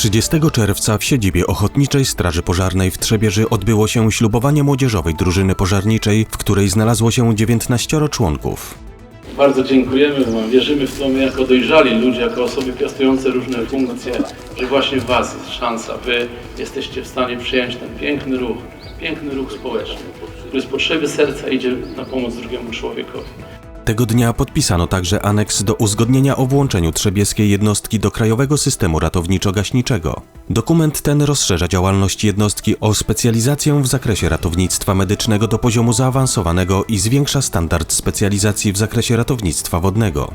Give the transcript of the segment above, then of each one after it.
30 czerwca w siedzibie Ochotniczej Straży Pożarnej w Trzebieży odbyło się ślubowanie młodzieżowej drużyny pożarniczej, w której znalazło się 19 członków. Bardzo dziękujemy Wam. Wierzymy w to my jako dojrzali ludzie, jako osoby piastujące różne funkcje, że właśnie w Was jest szansa. Wy jesteście w stanie przyjąć ten piękny ruch, piękny ruch społeczny, który z potrzeby serca idzie na pomoc drugiemu człowiekowi. Tego dnia podpisano także aneks do uzgodnienia o włączeniu trzebieskiej jednostki do Krajowego Systemu Ratowniczo-Gaśniczego. Dokument ten rozszerza działalność jednostki o specjalizację w zakresie ratownictwa medycznego do poziomu zaawansowanego i zwiększa standard specjalizacji w zakresie ratownictwa wodnego.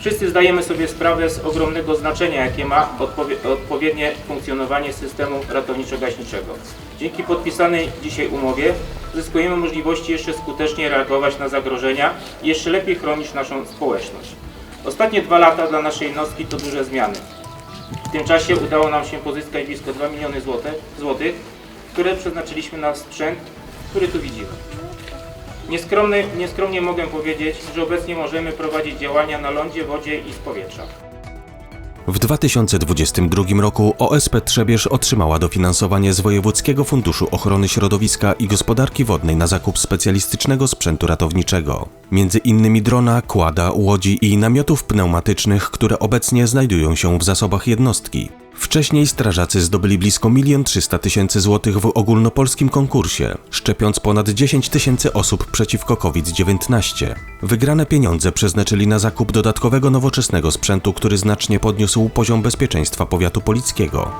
Wszyscy zdajemy sobie sprawę z ogromnego znaczenia, jakie ma odpowie- odpowiednie funkcjonowanie systemu ratowniczo-gaśniczego. Dzięki podpisanej dzisiaj umowie zyskujemy możliwości jeszcze skutecznie reagować na zagrożenia i jeszcze lepiej chronić naszą społeczność. Ostatnie dwa lata dla naszej jednostki to duże zmiany. W tym czasie udało nam się pozyskać blisko 2 miliony złotych, które przeznaczyliśmy na sprzęt, który tu widzimy. Nieskromny, nieskromnie mogę powiedzieć, że obecnie możemy prowadzić działania na lądzie, wodzie i z powietrza. W 2022 roku OSP Trzebież otrzymała dofinansowanie z Wojewódzkiego Funduszu Ochrony Środowiska i Gospodarki Wodnej na zakup specjalistycznego sprzętu ratowniczego. Między innymi drona, kłada, łodzi i namiotów pneumatycznych, które obecnie znajdują się w zasobach jednostki. Wcześniej strażacy zdobyli blisko 1 300 tysięcy złotych w ogólnopolskim konkursie, szczepiąc ponad 10 tysięcy osób przeciwko COVID-19. Wygrane pieniądze przeznaczyli na zakup dodatkowego nowoczesnego sprzętu, który znacznie podniósł poziom bezpieczeństwa powiatu polickiego.